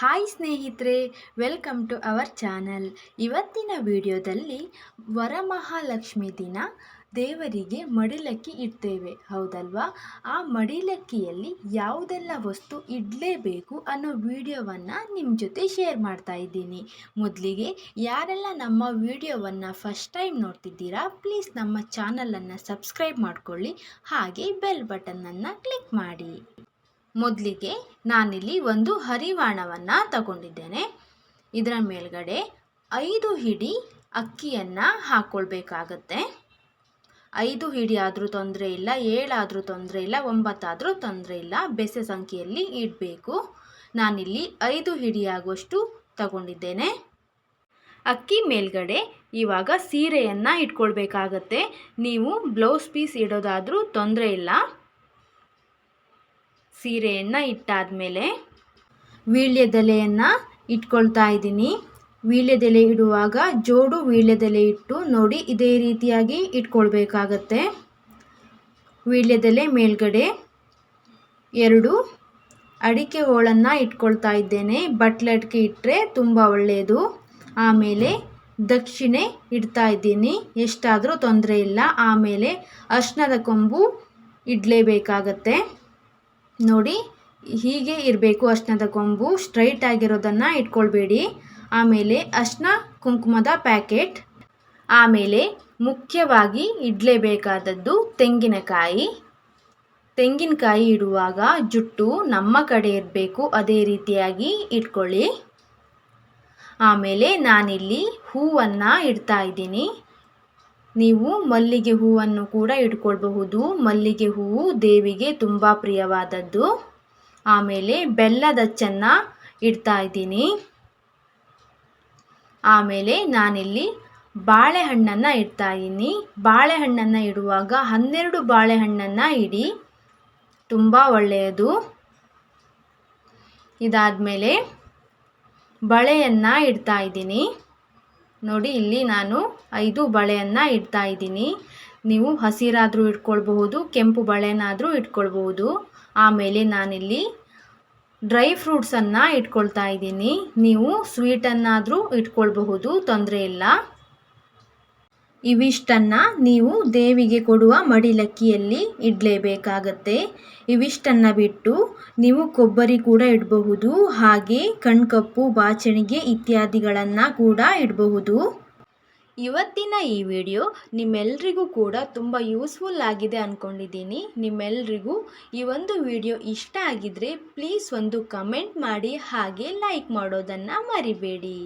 Hi ಸ್ನೇಹಿತರೆ, welcome to our channel. ಇವತ್ತಿನ ವಿಡಿಯೋದಲ್ಲಿ ವರಮಹಾಲಕ್ಷ್ಮಿ ದಿನ ದೇವರಿಗೆ ಮಡಿಲಕ್ಕಿ ಇಡ್ತೇವೆ, ಹೌದಲ್ವಾ? ಆ ಮಡಿಲಕ್ಕಿಯಲ್ಲಿ ಯಾವುದೆಲ್ಲ ವಸ್ತು ಇಡಲೇಬೇಕು ಅನ್ನೋ ವಿಡಿಯೋವನ್ನು ನಿಮ್ಮ ಜೊತೆ ಶೇರ್ ಮಾಡ್ತಾ ಇದ್ದೀನಿ. ಮೊದಲಿಗೆ ಯಾರೆಲ್ಲ ನಮ್ಮ ವಿಡಿಯೋವನ್ನು ಫಸ್ಟ್ ಟೈಮ್ ನೋಡ್ತಿದ್ದೀರಾ, ಪ್ಲೀಸ್ ನಮ್ಮ ಚಾನಲನ್ನು ಸಬ್ಸ್ಕ್ರೈಬ್ ಮಾಡಿಕೊಳ್ಳಿ, ಹಾಗೆ ಬೆಲ್ ಬಟನನ್ನು ಕ್ಲಿಕ್ ಮಾಡಿ. ಮೊದಲಿಗೆ ನಾನಿಲ್ಲಿ ಒಂದು ಹರಿವಾಣವನ್ನು ತಗೊಂಡಿದ್ದೇನೆ. ಇದರ ಮೇಲ್ಗಡೆ ಐದು ಹಿಡಿ ಅಕ್ಕಿಯನ್ನು ಹಾಕ್ಕೊಳ್ಬೇಕಾಗತ್ತೆ ಐದು ಹಿಡಿ ಆದರೂ ತೊಂದರೆ ಇಲ್ಲ ಏಳಾದರೂ ತೊಂದರೆ ಇಲ್ಲ ಒಂಬತ್ತಾದರೂ ತೊಂದರೆ ಇಲ್ಲ, ಬೆಸೆ ಸಂಖ್ಯೆಯಲ್ಲಿ ಇಡಬೇಕು. ನಾನಿಲ್ಲಿ ಐದು ಹಿಡಿಯಾಗುವಷ್ಟು ತಗೊಂಡಿದ್ದೇನೆ. ಅಕ್ಕಿ ಮೇಲ್ಗಡೆ ಇವಾಗ ಸೀರೆಯನ್ನು ಇಟ್ಕೊಳ್ಬೇಕಾಗತ್ತೆ. ನೀವು ಬ್ಲೌಸ್ ಪೀಸ್ ಇಡೋದಾದರೂ ತೊಂದರೆ ಇಲ್ಲ. ಸೀರೆಯನ್ನು ಇಟ್ಟಾದಮೇಲೆ ವೀಳ್ಯದೆಲೆಯನ್ನು ಇಟ್ಕೊಳ್ತಾ ಇದ್ದೀನಿ. ವೀಳ್ಯದೆಲೆ ಇಡುವಾಗ ಜೋಡು ವೀಳ್ಯದೆಲೆ ಇಟ್ಟು ನೋಡಿ ಇದೇ ರೀತಿಯಾಗಿ ಇಟ್ಕೊಳ್ಬೇಕಾಗತ್ತೆ. ವೀಳ್ಯದೆಲೆ ಮೇಲ್ಗಡೆ ಎರಡು ಅಡಿಕೆ ಹೋಳನ್ನು ಇಟ್ಕೊಳ್ತಾ ಇದ್ದೇನೆ. ಬಟ್ಲಟ್ಕೆ ಇಟ್ಟರೆ ತುಂಬ ಒಳ್ಳೆಯದು. ಆಮೇಲೆ ದಕ್ಷಿಣೆ ಇಡ್ತಾ ಇದ್ದೀನಿ. ಎಷ್ಟಾದರೂ ತೊಂದರೆ ಇಲ್ಲ. ಆಮೇಲೆ ಅರ್ಶಿನದ ಕೊಂಬು ಇಡಲೇಬೇಕಾಗತ್ತೆ. ನೋಡಿ, ಹೀಗೆ ಇರಬೇಕು ಅರ್ಶಿನದ ಕೊಂಬು. ಸ್ಟ್ರೈಟ್ ಆಗಿರೋದನ್ನು ಇಟ್ಕೊಳ್ಬೇಡಿ. ಆಮೇಲೆ ಅರ್ಶಿನ ಕುಂಕುಮದ ಪ್ಯಾಕೆಟ್. ಆಮೇಲೆ ಮುಖ್ಯವಾಗಿ ಇಡಲೇಬೇಕಾದದ್ದು ತೆಂಗಿನಕಾಯಿ. ತೆಂಗಿನಕಾಯಿ ಇಡುವಾಗ ಜುಟ್ಟು ನಮ್ಮ ಕಡೆ ಇರಬೇಕು, ಅದೇ ರೀತಿಯಾಗಿ ಇಟ್ಕೊಳ್ಳಿ. ಆಮೇಲೆ ನಾನಿಲ್ಲಿ ಹೂವನ್ನು ಇಡ್ತಾ ಇದ್ದೀನಿ. ನೀವು ಮಲ್ಲಿಗೆ ಹೂವನ್ನು ಕೂಡ ಇಟ್ಕೊಳ್ಬಹುದು. ಮಲ್ಲಿಗೆ ಹೂವು ದೇವಿಗೆ ತುಂಬ ಪ್ರಿಯವಾದದ್ದು. ಆಮೇಲೆ ಬೆಲ್ಲದಚ್ಚನ್ನು ಇಡ್ತಾ ಇದ್ದೀನಿ. ಆಮೇಲೆ ನಾನಿಲ್ಲಿ ಬಾಳೆಹಣ್ಣನ್ನು ಇಡ್ತಾ ಇದ್ದೀನಿ. ಬಾಳೆಹಣ್ಣನ್ನು ಇಡುವಾಗ ಹನ್ನೆರಡು ಬಾಳೆಹಣ್ಣನ್ನು ಇಡಿ. ತುಂಬ ಒಳ್ಳೆಯದು. ಇದಾದ ಮೇಲೆ ಬಳೆಯನ್ನು ಇಡ್ತಾ ಇದ್ದೀನಿ. ನೋಡಿ, ಇಲ್ಲಿ ನಾನು ಐದು ಬಳೆಯನ್ನು ಇಡ್ತಾ ಇದ್ದೀನಿ. ನೀವು ಹಸಿರಾದರೂ ಇಟ್ಕೊಳ್ಬಹುದು, ಕೆಂಪು ಬಳೆನಾದರೂ ಇಟ್ಕೊಳ್ಬಹುದು. ಆಮೇಲೆ ನಾನಿಲ್ಲಿ ಡ್ರೈ ಫ್ರೂಟ್ಸನ್ನು ಇಟ್ಕೊಳ್ತಾ ಇದ್ದೀನಿ. ನೀವು ಸ್ವೀಟನ್ನಾದರೂ ಇಟ್ಕೊಳ್ಬಹುದು, ತೊಂದರೆ ಇಲ್ಲ. ಇವಿಷ್ಟನ್ನು ನೀವು ದೇವಿಗೆ ಕೊಡುವ ಮಡಿಲಕ್ಕಿಯಲ್ಲಿ ಇಡಲೇಬೇಕಾಗತ್ತೆ. ಇವಿಷ್ಟನ್ನು ಬಿಟ್ಟು ನೀವು ಕೊಬ್ಬರಿ ಕೂಡ ಇಡಬಹುದು, ಹಾಗೆ ಕಣ್ಕಪ್ಪು, ಬಾಚಣಿಗೆ ಇತ್ಯಾದಿಗಳನ್ನು ಕೂಡ ಇಡಬಹುದು. ಇವತ್ತಿನ ಈ ವಿಡಿಯೋ ನಿಮ್ಮೆಲ್ರಿಗೂ ಕೂಡ ತುಂಬ ಯೂಸ್ಫುಲ್ ಆಗಿದೆ ಅಂದ್ಕೊಂಡಿದ್ದೀನಿ ನಿಮ್ಮೆಲ್ರಿಗೂ ಈ ಒಂದು ವಿಡಿಯೋ ಇಷ್ಟ ಆಗಿದ್ರೆ ಪ್ಲೀಸ್ ಒಂದು ಕಮೆಂಟ್ ಮಾಡಿ, ಹಾಗೆ ಲೈಕ್ ಮಾಡೋದನ್ನು ಮರಿಬೇಡಿ.